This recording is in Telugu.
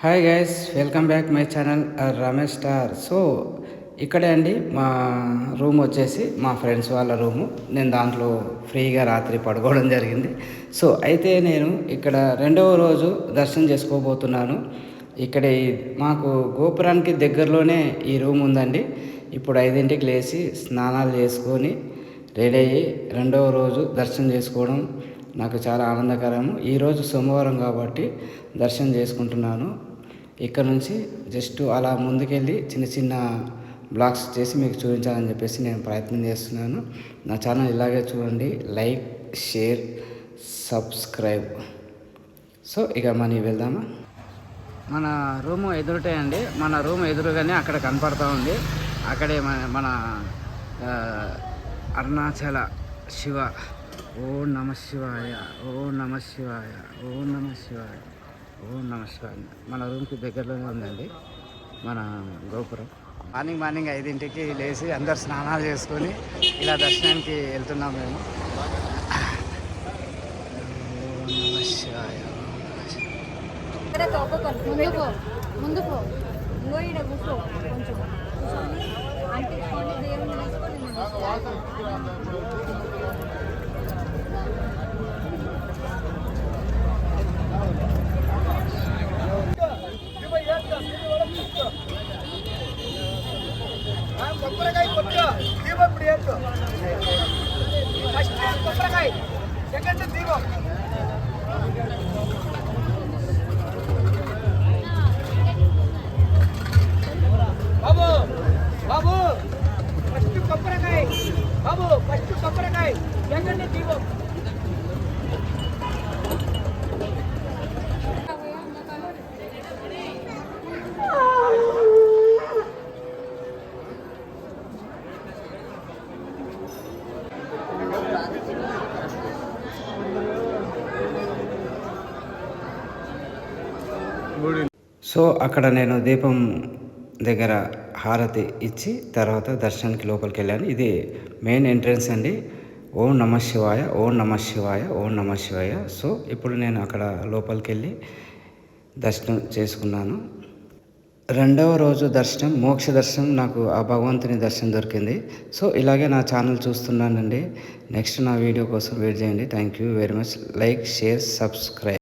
Hi guys welcome back my channel Ramesh star so ఇక్కడే అండి మా రూమ్ వచ్చేసి మా ఫ్రెండ్స్ వాళ్ళ రూము. నేను దాంట్లో ఫ్రీగా రాత్రి పడుకోవడం జరిగింది. సో అయితే నేను ఇక్కడ రెండవ రోజు దర్శనం చేసుకోబోతున్నాను. ఇక్కడ మాకు గోపురానికి దగ్గరలోనే ఈ రూమ్ ఉందండి. ఇప్పుడు ఐదింటికి లేచి స్నానాలు చేసుకొని రెడీ అయ్యి రెండవ రోజు దర్శనం చేసుకోవడం నాకు చాలా ఆనందకరము. ఈరోజు సోమవారం కాబట్టి దర్శనం చేసుకుంటున్నాను. ఇక్కడ నుంచి జస్ట్ అలా ముందుకెళ్ళి చిన్న చిన్న బ్లాగ్స్ చేసి మీకు చూపించాలని చెప్పేసి నేను ప్రయత్నం చేస్తున్నాను. నా ఛానల్ ఇలాగే చూడండి. Like share subscribe. సో ఇక మనీ వెళ్దామా? మన రూమ్ ఎదురుటే అండి మన రూమ్ ఎదురుగానే అక్కడ కనపడతా ఉంది. అక్కడే మన మన అరుణాచల శివ. ఓ నమ శివాయ ఓ నమ శివాయ ఓ నమ శివాయ. ఓ నమస్కారం మన రూమ్కి దగ్గరలోనే ఉందండి. మన గోపురం. మార్నింగ్ మార్నింగ్ ఐదింటికి లేచి అందరు స్నానాలు చేసుకొని ఇలా దర్శనానికి వెళ్తున్నాం మేము. ఓ నమ సో అక్కడ నేను దీపం దగ్గర హారతి ఇచ్చి తర్వాత దర్శనానికి లోపలికి వెళ్ళాను. ఇది మెయిన్ ఎంట్రన్స్ అండి. ఓం నమ శివాయ ఓం నమ శివాయ ఓం నమ శివాయ. సో ఇప్పుడు నేను అక్కడ లోపలికి వెళ్ళి దర్శనం చేసుకున్నాను. రెండవ రోజు దర్శనం మోక్ష దర్శనం నాకు ఆ భగవంతుని దర్శనం దొరికింది. సో ఇలాగే నా ఛానల్ చూస్తున్నానండి. నెక్స్ట్ నా వీడియో కోసం వెయిట్ చేయండి. Thank you very much like share subscribe